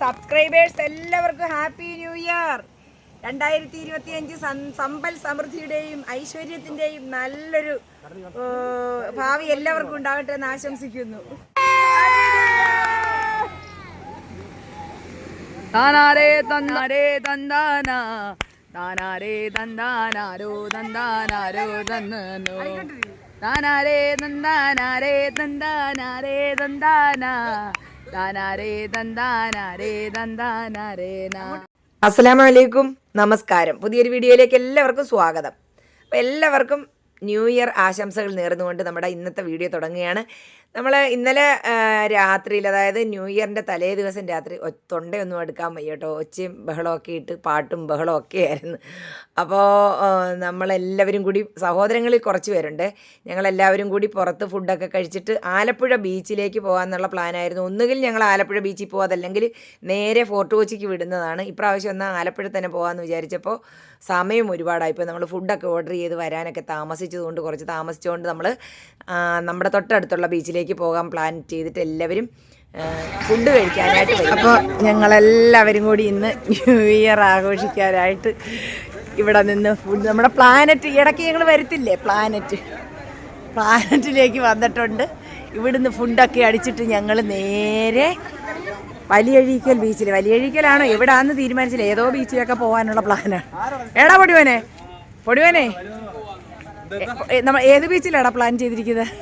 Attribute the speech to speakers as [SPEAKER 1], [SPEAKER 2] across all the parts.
[SPEAKER 1] Subscribers എല്ലാവർക്കും happy new year രണ്ടായിരത്തി ഇരുപത്തി അഞ്ച് സമ്പൽ സമൃദ്ധിയുടെയും ഐശ്വര്യത്തിന്റെയും നല്ലൊരു ഭാവി എല്ലാവർക്കും ഉണ്ടാകട്ടെ എന്ന് ആശംസിക്കുന്നു.
[SPEAKER 2] താനാരേ തന്നാരേ തന്താന താനാരേ തന്താനാരോ തന്താനാരോ തന്നോ താനാരേ തന്താനാരേ തന്താനാരേ തന്താന. താനാരേ തന്താനാരേ തന്താനാരേ നാ.
[SPEAKER 1] അസ്സലാമു അലൈക്കും നമസ്കാരം. പുതിയൊരു വീഡിയോയിലേക്ക് എല്ലാവർക്കും സ്വാഗതം. അപ്പോൾ എല്ലാവർക്കും ന്യൂ ഇയർ ആശംസകൾ നേർന്നുകൊണ്ട് നമ്മുടെ ഇന്നത്തെ വീഡിയോ തുടങ്ങുകയാണ്. നമ്മൾ ഇന്നലെ രാത്രിയിൽ അതായത് ന്യൂ ഇയറിന്റെ തലേ ദിവസം രാത്രി തൊണ്ടയൊന്നും എടുക്കാൻ വയ്യ കേട്ടോ ഒച്ചയും ബഹളമൊക്കെ ഇട്ട് പാട്ടും ബഹളവും ഒക്കെ ആയിരുന്നു. അപ്പോൾ നമ്മളെല്ലാവരും കൂടി സഹോദരങ്ങളിൽ കുറച്ച് പേരുണ്ട്. ഞങ്ങളെല്ലാവരും കൂടി പുറത്ത് ഫുഡൊക്കെ കഴിച്ചിട്ട് ആലപ്പുഴ ബീച്ചിലേക്ക് പോകാമെന്നുള്ള പ്ലാനായിരുന്നു. ഒന്നുകിൽ ഞങ്ങൾ ആലപ്പുഴ ബീച്ചിൽ പോകാതല്ലെങ്കിൽ നേരെ ഫോർട്ട് കൊച്ചിക്ക് വിടുന്നതാണ്. ഇപ്രാവശ്യം എന്നാൽ ആലപ്പുഴ തന്നെ പോകാമെന്ന് വിചാരിച്ചപ്പോൾ സമയം ഒരുപാടായി. ഇപ്പോൾ നമ്മൾ ഫുഡൊക്കെ ഓർഡർ ചെയ്ത് വരാനൊക്കെ താമസിച്ചതുകൊണ്ട് കുറച്ച് താമസിച്ചുകൊണ്ട് നമ്മൾ നമ്മുടെ തൊട്ടടുത്തുള്ള ബീച്ചിലേക്ക് പോകാൻ പ്ലാൻ ചെയ്തിട്ട് എല്ലാവരും ഫുഡ് കഴിക്കാനായിട്ട് അപ്പോൾ ഞങ്ങളെല്ലാവരും കൂടി ഇന്ന് ന്യൂ ഇയർ ആഘോഷിക്കാനായിട്ട് ഇവിടെ നിന്ന് ഫുഡ് നമ്മുടെ പ്ലാനറ്റ് ഇടയ്ക്ക് ഞങ്ങൾ വരത്തില്ലേ? പ്ലാനറ്റ് പ്ലാനറ്റിലേക്ക് വന്നിട്ടുണ്ട്. ഇവിടുന്ന് ഫുഡൊക്കെ അടിച്ചിട്ട് ഞങ്ങൾ നേരെ വലിയഴീക്കൽ ബീച്ചിൽ വലിയഴീക്കലാണോ. എവിടാന്ന് തീരുമാനിച്ചില്ല. ഏതോ ബീച്ചിലൊക്കെ പോകാനുള്ള പ്ലാനാണ് എടാ പൊടിവനെ. പൊടിവനെ. നമ്മൾ ഏത് ബീച്ചിലാടാ പ്ലാൻ ചെയ്തിരിക്കുന്നത്?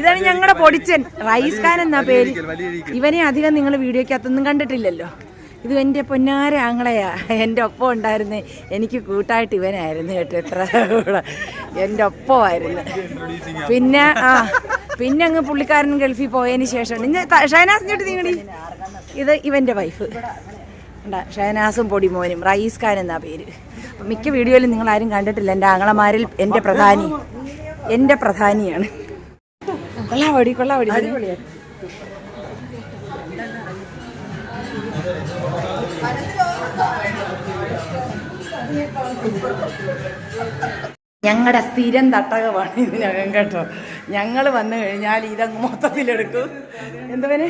[SPEAKER 1] ഇതാണ് ഞങ്ങളുടെ പൊടിച്ചൻ. റൈസ് ഖാൻ എന്നാ പേര്. ഇവനെ അധികം നിങ്ങൾ വീഡിയോക്കകത്തൊന്നും കണ്ടിട്ടില്ലല്ലോ. ഇത് എന്റെ പൊന്നാര ആങ്ങളെയാ. എന്റെ ഒപ്പം ഉണ്ടായിരുന്നേ. എനിക്ക് കൂട്ടായിട്ട് ഇവനായിരുന്നു കേട്ടോ. എത്ര എന്റെ ഒപ്പമായിരുന്നു. പിന്നെ ആ പിന്നെ അങ്ങ് പുള്ളിക്കാരൻ ഗൾഫിൽ പോയതിന് ശേഷം. ഷൈനാസ് ചേട്ടി നീങ്ങടി. ഇത് ഇവന്റെ വൈഫ് ഉണ്ടാ ഷഹനാസും പൊടിമോനും റയീസ് ഖാൻ എന്നാ പേര്. മിക്ക വീഡിയോയിലും നിങ്ങൾ ആരും കണ്ടിട്ടില്ല. എന്റെ ആങ്ങളമാരിൽ എന്റെ പ്രധാനി. എന്റെ പ്രധാനിയാണ്. കൊള്ളാവടി കൊള്ളാവടി ഞങ്ങളുടെ സ്ഥിരം തട്ടകമാണ് ഇതിനകം കേട്ടോ. ഞങ്ങൾ വന്നു കഴിഞ്ഞാൽ ഇതങ്ങ് മൊത്തത്തിലെടുക്കും. എന്തുവനെ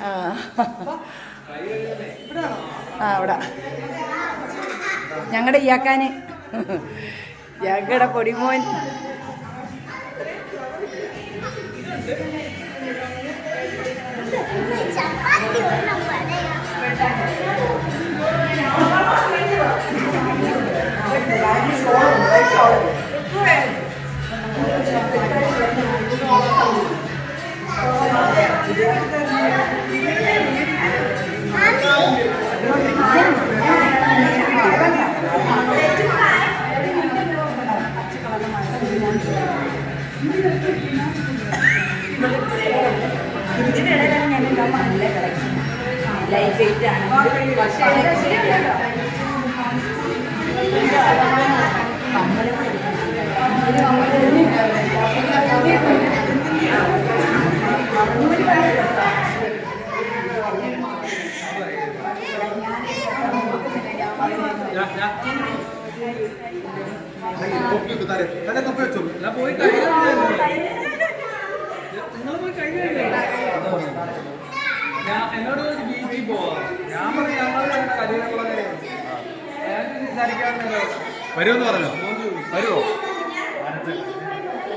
[SPEAKER 1] ആ. അവിടെ. ഞങ്ങളുടെ ഇയാക്കാന്. ഞങ്ങളുടെ പൊടിമോൻ. ലൈറ്റ്
[SPEAKER 3] എന്നോട് ബീച്ചിൽ പോവാ. ഞാൻ പറഞ്ഞു ഞങ്ങളുടെ കല്യാണക്കുളങ്ങര വരുമെന്ന് പറഞ്ഞോ? വരുമോ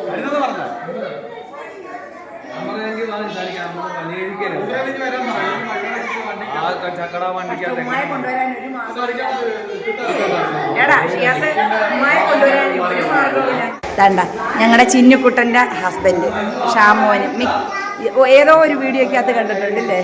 [SPEAKER 3] വരുന്നത് പറഞ്ഞോ നമ്മളെങ്കിൽ സംസാരിക്കാം. നമുക്ക് വലിയ ആ ചക്കട
[SPEAKER 1] ഉമ്മായി കൊണ്ടുവരാൻ ഒരു. തണ്ട ഞങ്ങളുടെ ചിന്നുക്കുട്ടന്റെ ഹസ്ബൻഡ് ഷാമോന്. മി ഏതോ ഒരു വീഡിയോക്കകത്ത് കണ്ടിട്ടുണ്ടല്ലേ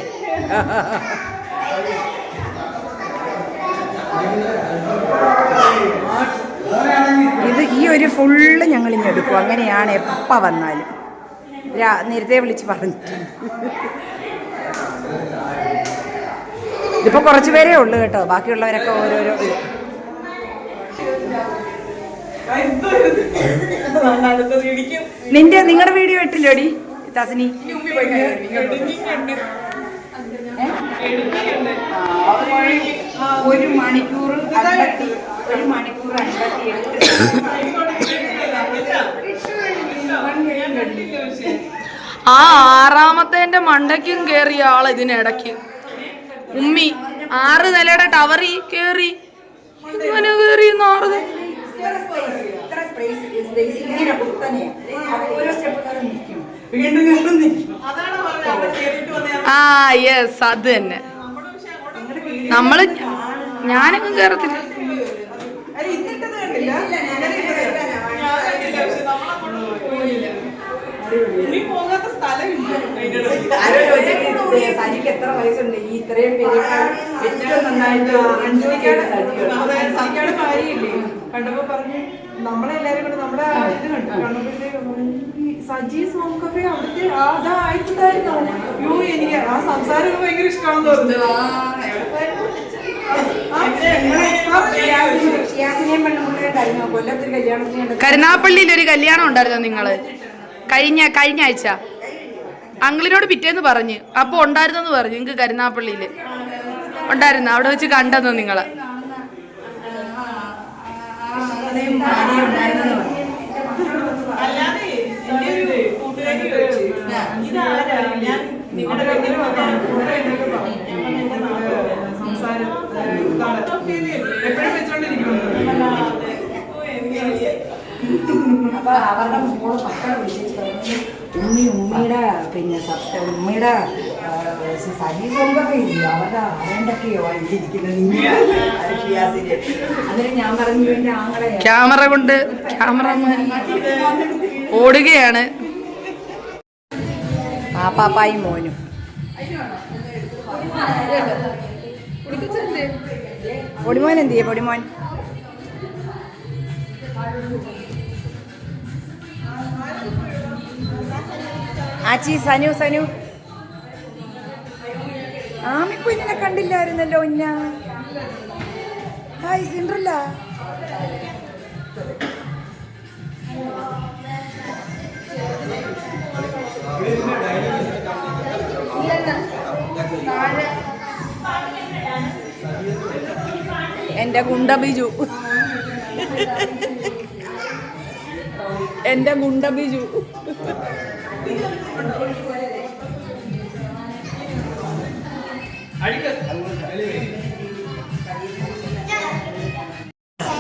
[SPEAKER 1] ഇത് ഈ ഒരു ഫുള്ള് ഞങ്ങൾ ഇനി എടുക്കും. അങ്ങനെയാണ് എപ്പോൾ വന്നാലും. രാ നേരത്തെ വിളിച്ച് പറഞ്ഞിട്ടുണ്ട് ഇതിപ്പോൾ കുറച്ചു പേരേ ഉള്ളൂ കേട്ടോ. ബാക്കിയുള്ളവരൊക്കെ ഓരോരോ നിന്റെ നിങ്ങളുടെ വീഡിയോ ഇട്ടില്ലോടി തസനി ഒരു മണിക്കൂർ ഒരു മണിക്കൂർ
[SPEAKER 2] ആ ആറാമത്തെ മണ്ടയ്ക്കും കേറിയ ആൾ ഇതിനിടയ്ക്ക്. ഉമ്മി ആറ് നിലയുടെ ടവറി കേറി. കേറി ആറ്. ആ യെസ് അത് തന്നെ. നമ്മൾ ഞാനൊക്കെ കേറത്തില്ല.
[SPEAKER 1] ആരോ പോകാത്ത "ഏ, സജിക്ക് എത്ര വയസ്സുണ്ട് ഈ ഇത്രയും പേരെക്കാൾ ഏറ്റവും നന്നായിട്ട് enjoy ചെയ്ത സജിയാണ്."
[SPEAKER 4] സജിയുടെ ഭാര്യയില്ലേ കണ്ടപ്പോ പറഞ്ഞു നമ്മളെല്ലാരും കൂടെ നമ്മുടെ ഇത് കണ്ടു കണ്ടപ്പോഴത്തേക്ക് സജി സോങ് കഫേ അവിടുത്തെ അതായിട്ടുണ്ടായിരുന്നു അയ്യോ എനിക്ക് ആ സംസാരം ഭയങ്കര ഇഷ്ടമാണെന്ന്
[SPEAKER 1] തോന്നുന്നു
[SPEAKER 2] കരുനാപ്പള്ളിയിൽ ഒരു കല്യാണം ഉണ്ടായിരുന്നു നിങ്ങൾ കഴിഞ്ഞ കഴിഞ്ഞ ആഴ്ച അങ്കിളിനോട് പിറ്റേന്ന് പറഞ്ഞ്. അപ്പൊ ഉണ്ടായിരുന്നെന്ന് പറഞ്ഞു നിങ്ങക്ക് കരുനാപ്പള്ളിയിൽ. ഉണ്ടായിരുന്നു? അവിടെ വെച്ച് കണ്ടെന്ന് നിങ്ങൾ?
[SPEAKER 1] അതേയും ഭാര്യയും ഉണ്ടായിരുന്നെന്ന് പറഞ്ഞു.
[SPEAKER 4] അല്ലാതെ എന്റെ ഒരു കൂട്ടുകാരി ചോദിച്ചു ഞാൻ നിങ്ങളുടെ ഭയങ്കര വന്നാണ് എന്നൊക്കെ പറഞ്ഞു ഞാൻ പറഞ്ഞു, "എന്റെ നാട് സംസാരം ഏഹ്, ഇതാണ് എപ്പോഴും വെച്ചോണ്ടിരിക്കുന്നുണ്ട്
[SPEAKER 1] അപ്പൊ അവരുടെ മോൾ മക്കളെ വിളിച്ചിട്ട് പറഞ്ഞു, ഉമ്മി ഉമ്മിയുടെ പിന്നെ സത്യ ഉമ്മിയുടെ സഹി ഇല്ല അവരുടെ ആരണ്ടൊക്കെയോ ഇരിക്കുന്നത് ഞാൻ പറഞ്ഞു ആങ്ങളെ
[SPEAKER 2] ക്യാമറ കൊണ്ട് ക്യാമറ ഓടുകയാണ്.
[SPEAKER 1] ആ പാപ്പായും മോനും. പൊടിമോൻ എന്ത് ചെയ്യ പൊടിമോൻ? ആച്ചി സനു സനു. ആമിക്കുഞ്ഞിനെ കണ്ടില്ലായിരുന്നല്ലോ ഇന്ന ഹായ് സിൻഡ്രല്ല. എന്റെ ഗുണ്ട ബിജു. എന്റെ ഗുണ്ട ബിജു.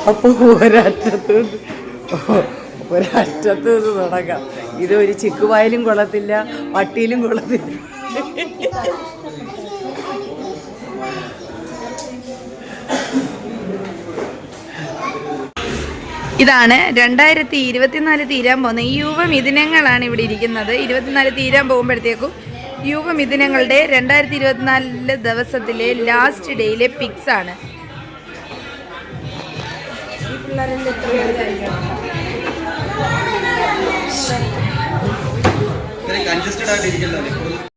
[SPEAKER 1] അപ്പൊ ഒരറ്റത്ത് ഒരറ്റത്ത് നിന്ന് തുടങ്ങാം ഇത് ഒരു ചിക്കുവായാലും കൊള്ളത്തില്ല പട്ടിയിലും കൊള്ളത്തില്ല.
[SPEAKER 2] ഇതാണ് രണ്ടായിരത്തി ഇരുപത്തിനാല് തീരാൻ പോകുന്ന ഈ യുവമിഥുനങ്ങളാണ് ഇവിടെ ഇരിക്കുന്നത്. ഇരുപത്തിനാല് തീരാൻ പോകുമ്പോഴത്തേക്കും യുവമിഥുനങ്ങളുടെ രണ്ടായിരത്തി ഇരുപത്തിനാലിലെ ദിവസത്തിലെ ലാസ്റ്റ് ഡേയിലെ പിക്സ് ആണ്.
[SPEAKER 3] കൺജസ്റ്റഡ് ആയിട്ട്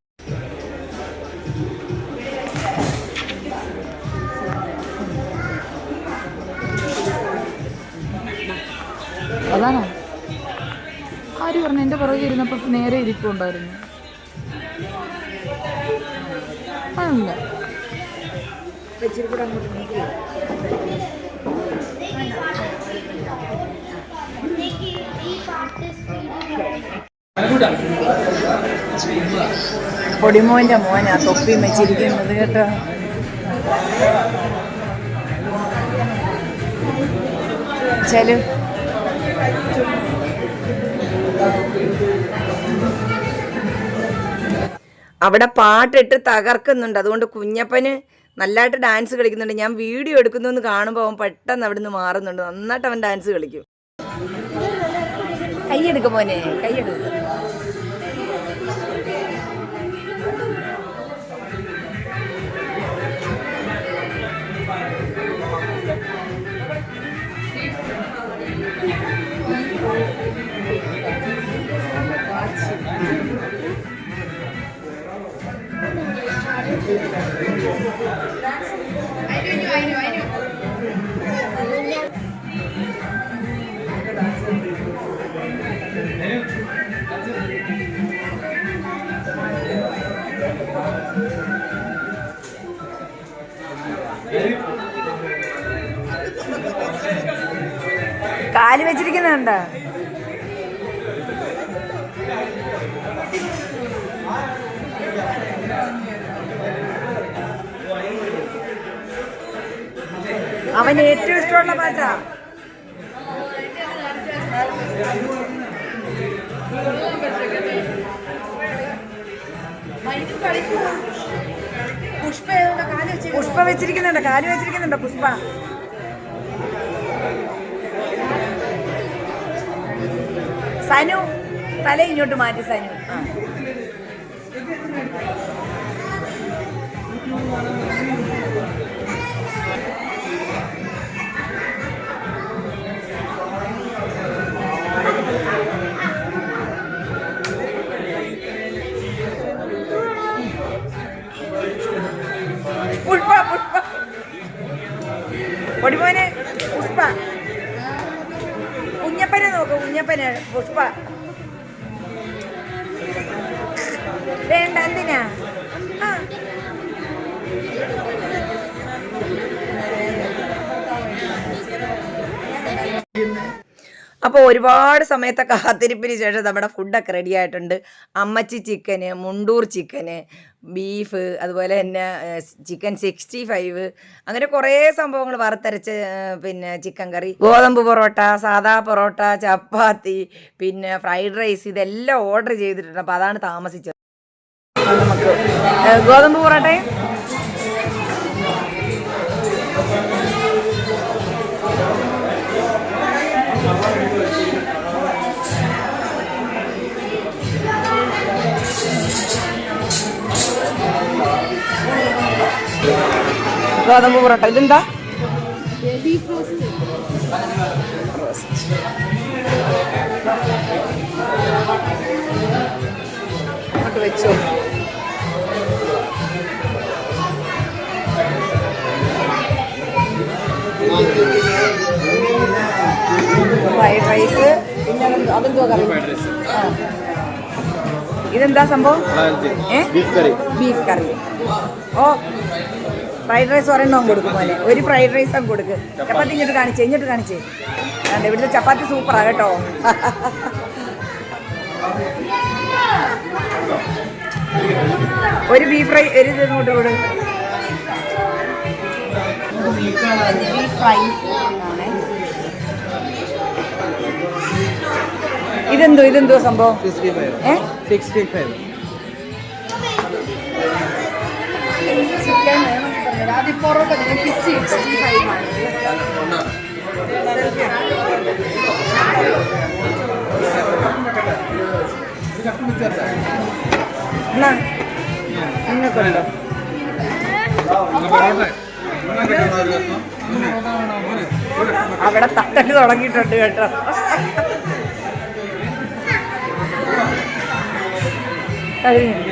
[SPEAKER 2] എന്റെ പുറകെ ഇരുന്നപ്പോൾ നേരെ ഇരിപ്പുണ്ടായിരുന്നു. അതല്ല.
[SPEAKER 1] പൊടിമോന്റെ മോനാ തൊപ്പി വെച്ചിരിക്കുന്നത് കേട്ടോ. ചെലു. അവിടെ പാട്ടിട്ട് തകർക്കുന്നുണ്ട്. അതുകൊണ്ട് കുഞ്ഞപ്പന് നല്ലതായിട്ട് ഡാൻസ് കളിക്കുന്നുണ്ട്. ഞാൻ വീഡിയോ എടുക്കുന്നു എന്ന് കാണുമ്പോൾ അവൻ പെട്ടെന്ന് അവിടെ നിന്ന് മാറുന്നുണ്ട്. നന്നായിട്ട് അവൻ ഡാൻസ് കളിക്കും. കൈയെടുക്കും മോനെ കൈയെടുക്ക. കാൽ വെച്ചിരിക്കുന്നുണ്ട്? അവന് ഏറ്റവും ഇഷ്ടമുള്ള പാട്ടാ?
[SPEAKER 2] പുഷ്പ
[SPEAKER 1] വെച്ചിരിക്കുന്നുണ്ട് കാൽ വെച്ചിരിക്കുന്നുണ്ട് പുഷ്പ. സനു തല ഇങ്ങോട്ട് മാറ്റി സനു. പൊടിമോനെ കുഞ്ഞപ്പനെ പുഷ്പ. വേണ്ട എന്തിനാ? അപ്പോൾ ഒരുപാട് സമയത്തെ കാത്തിരിപ്പിന് ശേഷം നമ്മുടെ ഫുഡൊക്കെ റെഡി ആയിട്ടുണ്ട്. അമ്മച്ചി ചിക്കന് മുണ്ടൂർ ചിക്കന് ബീഫ് അതുപോലെ തന്നെ ചിക്കൻ സിക്സ്റ്റി ഫൈവ് അങ്ങനെ കുറേ സംഭവങ്ങൾ വറുത്തരച്ച് പിന്നെ ചിക്കൻ കറി ഗോതമ്പ് പൊറോട്ട സാദാ പൊറോട്ട ചപ്പാത്തി പിന്നെ ഫ്രൈഡ് റൈസ് ഇതെല്ലാം ഓർഡർ ചെയ്തിട്ടുണ്ട്. അപ്പോൾ അതാണ് താമസിച്ചത്. നമുക്ക് ഗോതമ്പ് പൊറോട്ടയും ഗോതമ്പ് പൊറോട്ട ഇതെന്താ? അങ്ങോട്ട് വെച്ചോ. ഫ്രൈഡ് റൈസ് പിന്നെ അതെന്തോ കറി? ആ. ഇതെന്താ സംഭവം?
[SPEAKER 3] ബീഫ് കറി
[SPEAKER 1] ബീഫ് കറി ഓ. ഫ്രൈഡ് റൈസ് ഒരെണ്ണം കൊടുക്കും പോലെ ഒരു ഫ്രൈഡ് റൈസ് അങ്ങ് കൊടുക്ക്. ചപ്പാത്തി. ഇങ്ങോട്ട് കാണിച്ചേ ഇങ്ങോട്ട് കാണിച്ചേ. അതെ ഇവിടുത്തെ ചപ്പാത്തി സൂപ്പറാ കേട്ടോ. ഒരു ബീഫ് ഫ്രൈ ഒരു ഇത് ഇങ്ങോട്ട് കൊടു. ബീഫ് ഫ്രൈ ഇതെന്തോ ഇതെന്തോ സംഭവം?
[SPEAKER 3] സിക്സ്റ്റി ഫൈവ്
[SPEAKER 1] ഏ?
[SPEAKER 3] Sixty five
[SPEAKER 2] chicken. പറഞ്ഞത് ആദ്യം പൊറോട്ട സിക്സ്റ്റി സിക്സ്റ്റി ഫൈവ് ആണ്
[SPEAKER 1] നിങ്ങൾക്കുണ്ടോ അവിടെ തട്ടൽ തുടങ്ങിയിട്ടുണ്ട് കേട്ടോ. കഴിഞ്ഞു.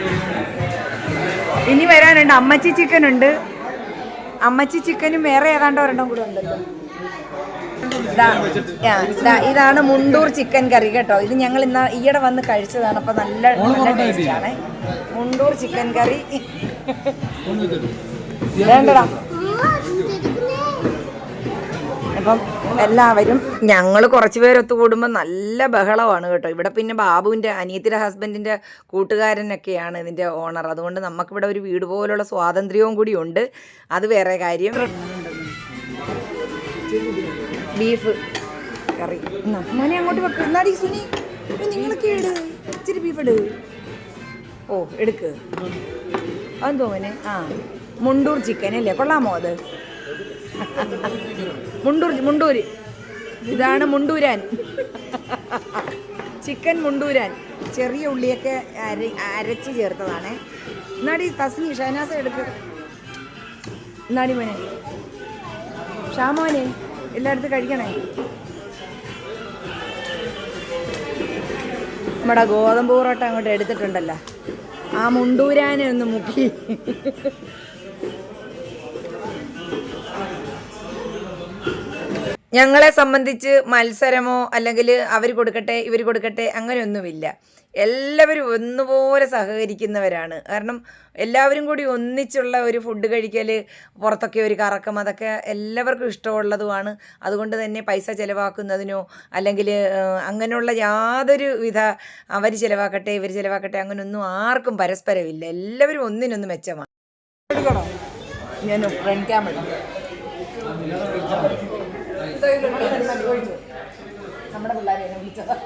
[SPEAKER 1] ഇനി വരാനുണ്ട്. അമ്മച്ചി ചിക്കൻ ഉണ്ട്. അമ്മച്ചി ചിക്കനും വേറെ ഏതാണ്ട് ഒരെണ്ണം കൂടെ ഉണ്ടല്ലോ. ഇതാണ് മുണ്ടൂർ ചിക്കൻ കറി കേട്ടോ. ഇത് ഞങ്ങൾ ഇന്ന് ഈയിടെ വന്ന് കഴിച്ചതാണ് അപ്പൊ നല്ല നല്ല ടേസ്റ്റാണ് മുണ്ടൂർ ചിക്കൻ കറി. വേണ്ടടാ. അപ്പം എല്ലാവരും ഞങ്ങൾ കുറച്ച് പേരൊത്തു കൂടുമ്പോൾ നല്ല ബഹളമാണ് കേട്ടോ. ഇവിടെ പിന്നെ ബാബുവിന്റെ അനിയത്തിയുടെ ഹസ്ബൻഡിന്റെ കൂട്ടുകാരനൊക്കെയാണ് ഇതിന്റെ ഓണർ. അതുകൊണ്ട് നമുക്കിവിടെ ഒരു വീട് പോലുള്ള സ്വാതന്ത്ര്യവും കൂടി ഉണ്ട്. അത് വേറെ കാര്യം. ബീഫ് കറി. മോനെ അങ്ങോട്ട് വെക്കും. എന്നാടി സുനി നിങ്ങളൊക്കെ ഇട് ഇച്ചിരി ബീഫ് ഇട്. ഓ എടുക്ക്. അതെന്തോ മോനെ? ആ മുണ്ടൂർ ചിക്കൻ അല്ലേ? കൊള്ളാമോ അത്? മുണ്ടൂർ മുണ്ടൂര്. ഇതാണ് മുണ്ടൂരാൻ. ചിക്കൻ മുണ്ടൂരാൻ. ചെറിയ ഉള്ളിയൊക്കെ അര അരച്ച് ചേർത്തതാണ്. എന്നാടി തസ്നി ഷഹനാസ എടുക്ക്. എന്നാടി മോനെ? ഷാമോനെ എല്ലായിടത്തും കഴിക്കണേ? നമ്മുടെ ഗോതമ്പ് പൊറോട്ട അങ്ങോട്ട് എടുത്തിട്ടുണ്ടല്ലോ. ആ മുണ്ടൂരാനെ ഒന്ന് മുക്കി. ഞങ്ങളെ സംബന്ധിച്ച് മത്സരമോ അല്ലെങ്കിൽ അവർ കൊടുക്കട്ടെ ഇവർ കൊടുക്കട്ടെ അങ്ങനെയൊന്നുമില്ല. എല്ലാവരും ഒന്നുപോലെ സഹകരിക്കുന്നവരാണ്. കാരണം എല്ലാവരും കൂടി ഒന്നിച്ചുള്ള ഒരു ഫുഡ് കഴിക്കൽ പുറത്തൊക്കെ ഒരു കറക്കം അതൊക്കെ എല്ലാവർക്കും ഇഷ്ടമുള്ളതുമാണ്. അതുകൊണ്ട് തന്നെ പൈസ ചിലവാക്കുന്നതിനോ അല്ലെങ്കിൽ അങ്ങനെയുള്ള യാതൊരു വിധ അവർ ചിലവാക്കട്ടെ ഇവർ ചിലവാക്കട്ടെ അങ്ങനെയൊന്നും ആർക്കും പരസ്പരമില്ല. എല്ലാവരും ഒന്നിനൊന്ന് മെച്ചമാണ് ഞാൻ ഫ്രണ്ട് ക്യാമറ നമ്മുടെ പിള്ളേരെ വിളിച്ചതാ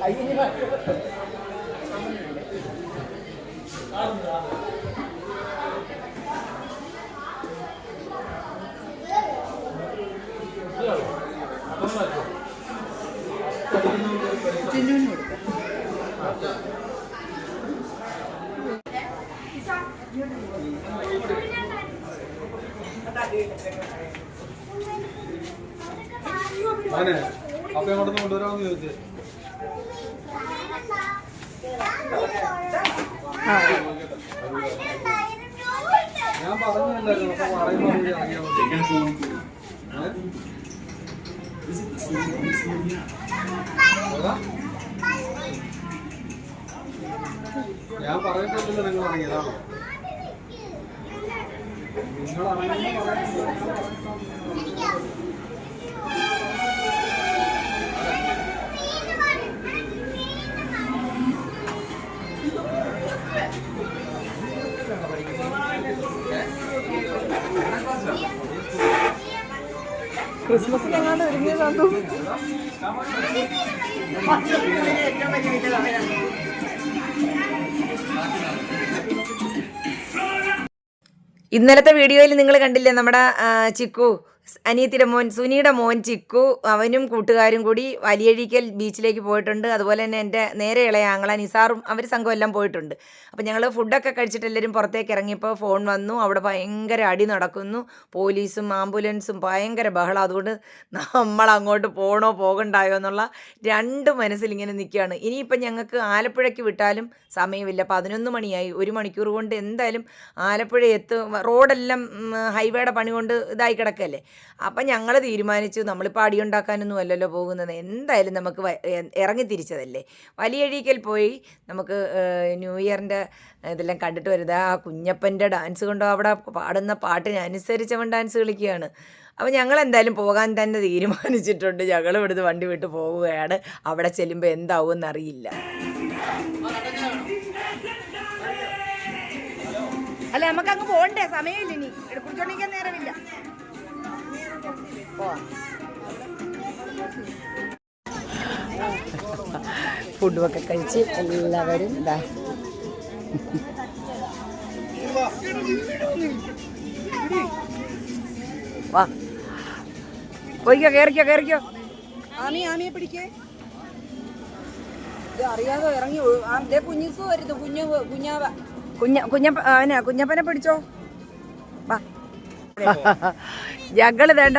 [SPEAKER 1] കഴിഞ്ഞ
[SPEAKER 3] മോനെ അപ്പൊ എങ്ങോട്ടൊന്ന് കൊണ്ടുവരാമെന്ന് ചോദിച്ചേ. ഞാൻ പറഞ്ഞില്ലായിരുന്നു അപ്പൊ പറയുമ്പോ കൂടി ഇറങ്ങിയാൽ? ഞാൻ പറഞ്ഞിട്ടില്ലല്ലോ നിങ്ങൾ ഇറങ്ങിയതാണോ നിങ്ങൾ
[SPEAKER 4] ക്രിസ്മസിന് എങ്ങാണ്ട് ഒരുങ്ങിയതാന്ന്
[SPEAKER 1] ഇന്നലത്തെ വീഡിയോയിൽ നിങ്ങൾ കണ്ടില്ലേ നമ്മുടെ ചിക്കു? അനിയത്തിയുടെ മോൻ സുനിയുടെ മോൻ ചിക്കു അവനും കൂട്ടുകാരും കൂടി വലിയഴിക്കൽ ബീച്ചിലേക്ക് പോയിട്ടുണ്ട്. അതുപോലെ തന്നെ എന്റെ നേരെ ഇളയ ആങ്ങള നിസാറും അവർ സംഘം എല്ലാം പോയിട്ടുണ്ട്. അപ്പോൾ ഞങ്ങൾ ഫുഡൊക്കെ കഴിച്ചിട്ട് എല്ലാവരും പുറത്തേക്ക് ഇറങ്ങിയപ്പോൾ ഫോൺ വന്നു. അവിടെ ഭയങ്കര അടി നടക്കുന്നു. പോലീസും ആംബുലൻസും ഭയങ്കര ബഹളം. അതുകൊണ്ട് നമ്മൾ അങ്ങോട്ട് പോകണോ പോകണ്ടായോ എന്നുള്ള രണ്ട് മനസ്സിലിങ്ങനെ നിൽക്കുകയാണ്. ഇനിയിപ്പം ഞങ്ങൾക്ക് ആലപ്പുഴയ്ക്ക് വിട്ടാലും സമയമില്ല. പതിനൊന്ന് മണിയായി. ഒരു മണിക്കൂർ കൊണ്ട് എന്തായാലും ആലപ്പുഴ എത്തും. റോഡെല്ലാം ഹൈവേയുടെ പണി കൊണ്ട് ഇതായി കിടക്കല്ലേ? അപ്പം ഞങ്ങൾ തീരുമാനിച്ചു നമ്മളിപ്പോൾ അടിയുണ്ടാക്കാനൊന്നും അല്ലല്ലോ പോകുന്നത്. എന്തായാലും നമുക്ക് ഇറങ്ങി തിരിച്ചതല്ലേ? വലിയഴീക്കൽ പോയി നമുക്ക് ന്യൂ ഇയറിന്റെ ഇതെല്ലാം കണ്ടിട്ട് വരുന്നത് ആ കുഞ്ഞപ്പന്റെ ഡാൻസ് കൊണ്ടോ അവിടെ പാടുന്ന പാട്ടിനനുസരിച്ച് അവൻ ഡാൻസ് കളിക്കുകയാണ്. അപ്പോൾ ഞങ്ങൾ എന്തായാലും പോകാൻ തന്നെ തീരുമാനിച്ചിട്ടുണ്ട്. ഞങ്ങൾ ഇവിടുന്ന് വണ്ടി വിട്ട് പോവുകയാണ്. അവിടെ ചെല്ലുമ്പോൾ എന്താവും എന്നറിയില്ല
[SPEAKER 2] അല്ല നമുക്ക് അങ്ങ് പോകണ്ടേ സമയമില്ല ഇനി. കുടിച്ചോണ്ടിരിക്കാൻ നേരമില്ല.
[SPEAKER 1] ഫുഡുമൊക്കെ കഴിച്ച് എല്ലാവരും ഇതാ വാ. പോയിക്കോ കയറിക്കോ കയറിക്കോ
[SPEAKER 2] ആമി ആമിയെ പിടിക്കേ. അറിയാതെ ഇറങ്ങി ദേ കുഞ്ഞിസു വരുന്നു കുഞ്ഞു കുഞ്ഞാവ.
[SPEAKER 1] കുഞ്ഞ കുഞ്ഞപ്പ കുഞ്ഞപ്പനെ പിടിച്ചോ. വാ. ഞങ്ങൾ വേണ്ട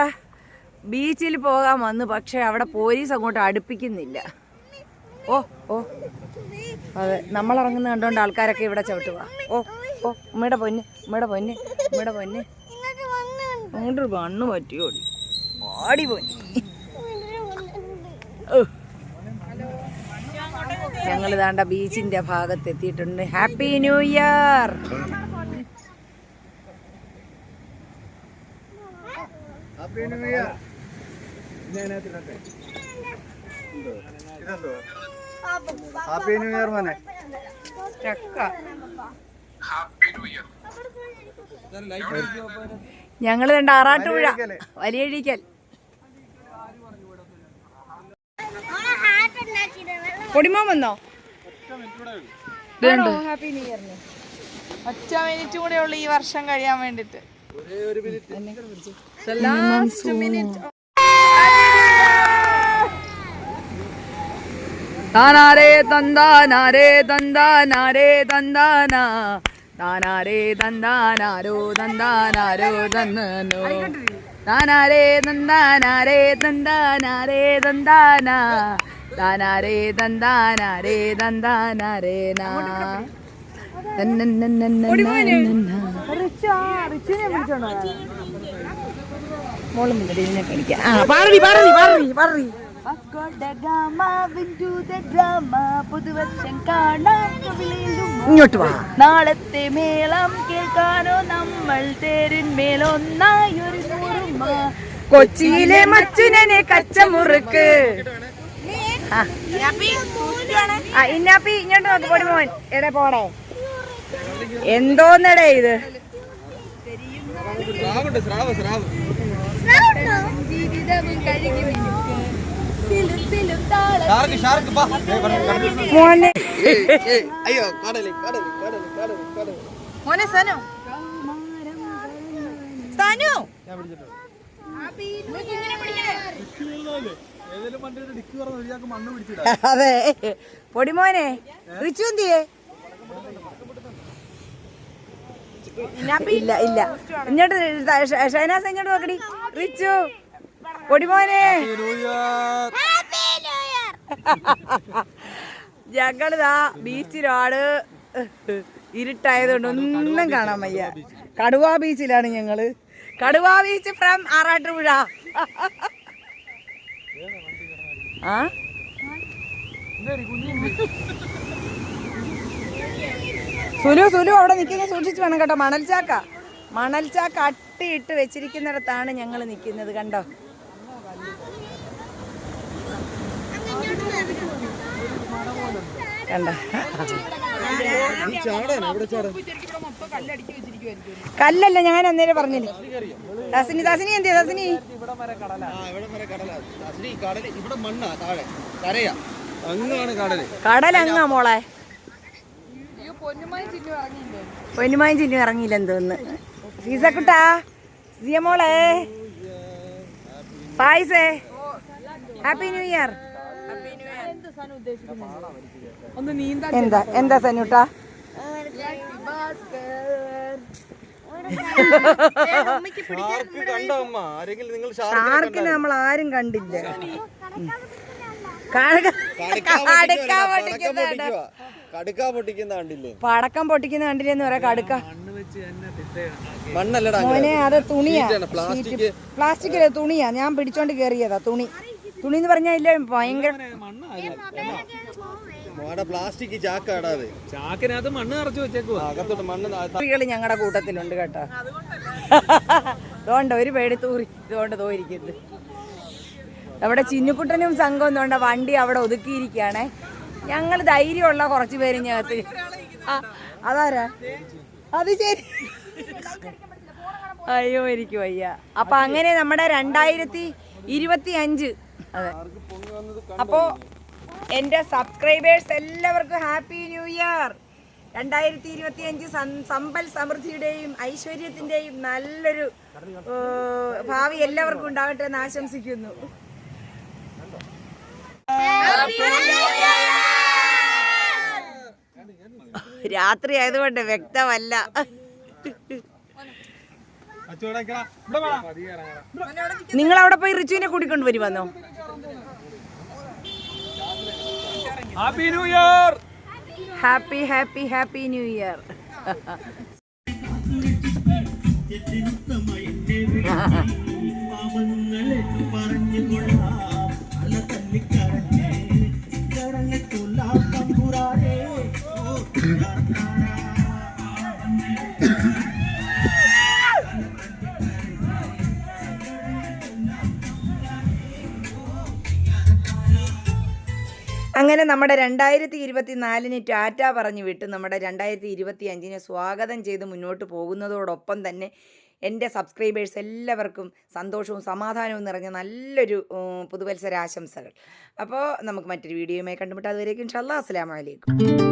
[SPEAKER 1] ബീച്ചിൽ പോകാൻ വന്നു പക്ഷെ അവിടെ പോലീസ് അങ്ങോട്ട് അടുപ്പിക്കുന്നില്ല. ഓ ഓ. അതെ നമ്മൾ ഇറങ്ങുന്ന കണ്ടോണ്ട് ആൾക്കാരൊക്കെ ഇവിടെ ചവിട്ടുക ഓ ഓ ഉമ്മയുടെ പൊന്ന് ഉമ്മയുടെ പൊന്ന് ഉമ്മയുടെ പൊന്ന്. അങ്ങോട്ടൊരു കണ്ണ് പറ്റിയോടി ഓടി പൊന്നി ഞങ്ങൾ ഇതാണ്ട ബീച്ചിന്റെ ഭാഗത്ത് എത്തിയിട്ടുണ്ട് happy new year
[SPEAKER 3] happy new year മോനെ.
[SPEAKER 1] ഞങ്ങൾ രണ്ട് ആറാട്ടുപുഴ വലിയഴിക്കൽ പൊടിമോൻ വന്നോ?
[SPEAKER 2] ഹാപ്പി ന്യൂ ഇയറിന്? ഒറ്റ മിനിറ്റ് കൂടെ ഉള്ളു ഈ വർഷം കഴിയാൻ വേണ്ടിട്ട്.
[SPEAKER 1] താനാരേ തന്താനാരേ തന്താനാരേ തന്താനാ താനാരേ തന്താനാരോ തന്താനാരോ തന്നോ താനാരേ തന്താനാരേ തന്താനാരേ തന്താനാ താനാരേ തന്താനാരേ തന്താനാരേ നാ ഇങ്ങോട്ട് വാ
[SPEAKER 2] നാളത്തെ മേളം കേൾക്കാനോ നമ്മൾ തേരിന്മേലൊന്നായി ഒരു നൂറുമ
[SPEAKER 1] കൊച്ചിയിലെ മച്ചിനെ കച്ചമുറുക്ക് ഇന്നാപ്പി ഇങ്ങോട്ട് വന്നു പോടി മോൻ എടെ പോടെ എന്തോന്നടേ ഇത്. മോനെ.
[SPEAKER 3] അയ്യോ കടൽ കടൽ കടൽ കടൽ കടൽ.
[SPEAKER 4] മോനെ സനു. സനു.
[SPEAKER 1] അതെ. പൊടിമോനെ റിച്ചു എന്തിയേ? ഇല്ല ഇല്ല. ഇങ്ങോട്ട് ഷൈനാസ് ഇങ്ങോട്ട് നോക്കടി? റിച്ചു. പൊടിമോനെ. ഞങ്ങളിതാ ബീച്ചിലാണ്. ഇരുട്ടായതുകൊണ്ട് ഒന്നും കാണാൻ വയ്യ. കടുവാ ബീച്ചിലാണ് ഞങ്ങൾ. കടുവാ ബീച്ച് ഫ്രം ആറാട്ടുപുഴ ആ? സുലു സുലു അവിടെ നിൽക്കുന്ന സൂക്ഷിച്ച് വേണം കേട്ടോ. മണൽച്ചാക്ക മണൽച്ചാക്ക അട്ടിയിട്ട് വെച്ചിരിക്കുന്നിടത്താണ് ഞങ്ങൾ നിൽക്കുന്നത് കണ്ടോ? കല്ലല്ല ഞാൻ അന്നേരം പറഞ്ഞില്ലേ? ദാസിനി ദാസിനി എന്തിയാ ദാസിനി കടലങ്ങാ മോളെ. പൊന്നുമായും ചിന്നു ഇറങ്ങിയില്ല? എന്തോന്ന് ഫീസക്കുട്ടാ കുട്ടാ സിയമോളെ പായസേ. ഹാപ്പി ന്യൂ ഇയർ എന്താ എന്താ സനുട്ടാ
[SPEAKER 3] ഷാർക്ക് കണ്ടോ അമ്മ? ആരെങ്കിലും നിങ്ങൾ
[SPEAKER 1] ഷാർക്കിനെ നമ്മൾ ആരും കണ്ടില്ല. കടുക്ക- കടുക്ക പൊട്ടിക്കുന്ന കണ്ടില്ലേ?
[SPEAKER 3] കടുക്ക പൊട്ടിക്കുന്ന കണ്ടില്ലേ
[SPEAKER 1] പടക്കം പൊട്ടിക്കുന്ന കണ്ടില്ലെന്ന് പറയാ കടുക്ക
[SPEAKER 3] മണ്ണല്ലടാ
[SPEAKER 1] മോനെ അത് തുണിയാ.
[SPEAKER 3] പ്ലാസ്റ്റിക്.
[SPEAKER 1] പ്ലാസ്റ്റിക്കിലെ തുണിയാ. ഞാൻ പിടിച്ചോണ്ട് കേറിയതാ തുണി. തുണി എന്ന് പറഞ്ഞാ ഇല്ലേ ഭയങ്കര
[SPEAKER 3] പ്ലാസ്റ്റിക് ചാക്കാടാ അത്. ചാക്കിനകത്ത് മണ്ണ് നിറച്ചു വെച്ചേക്കുവാ.
[SPEAKER 1] ഞങ്ങളുടെ കൂട്ടത്തിലുണ്ട് കേട്ടോ. അതുകൊണ്ട് ഒരു പേടി തൂറി ഇതുകൊണ്ട് തോയിരിക്കുന്നത് നമ്മുടെ ചിന്നുക്കുട്ടനും സംഘം എന്തുകൊണ്ട് വണ്ടി അവിടെ ഒതുക്കിയിരിക്കുകയാണേ. ഞങ്ങൾ ധൈര്യമുള്ള കുറച്ച് പേര് ആ അതാരാ? അത് ശരി. അയ്യോ എനിക്ക് വയ്യ. അപ്പൊ അങ്ങനെ നമ്മുടെ രണ്ടായിരത്തി ഇരുപത്തി അഞ്ച്. അതെ. അപ്പോ എന്റെ സബ്സ്ക്രൈബേഴ്സ് എല്ലാവർക്കും ഹാപ്പി ന്യൂ ഇയർ. രണ്ടായിരത്തി ഇരുപത്തി അഞ്ച് സമ്പൽ സമൃദ്ധിയുടെയും ഐശ്വര്യത്തിന്റെയും നല്ലൊരു ഭാവി എല്ലാവർക്കും ഉണ്ടാവട്ടെ എന്ന് ആശംസിക്കുന്നു. രാത്രി ആയതുകൊണ്ട് വ്യക്തമല്ല. നിങ്ങൾ അവിടെ പോയി റിച്ചുവിനെ കൂട്ടിക്കൊണ്ട് വരുവന്നോ
[SPEAKER 3] happy new year
[SPEAKER 1] happy happy happy new year അങ്ങനെ നമ്മുടെ രണ്ടായിരത്തി ഇരുപത്തി നാലിന് ടാറ്റ പറഞ്ഞു വിട്ട് നമ്മുടെ രണ്ടായിരത്തി ഇരുപത്തി അഞ്ചിനെ സ്വാഗതം ചെയ്ത് മുന്നോട്ട് പോകുന്നതോടൊപ്പം തന്നെ എന്റെ സബ്സ്ക്രൈബേഴ്സ് എല്ലാവർക്കും സന്തോഷവും സമാധാനവും നിറഞ്ഞ നല്ലൊരു പുതുവത്സരാശംസകൾ. അപ്പോൾ നമുക്ക് മറ്റൊരു വീഡിയോയുമായി കണ്ടുമുട്ടാം. അതുവരേക്കും ഷല്ലാ അസ്സാം വലൈക്കും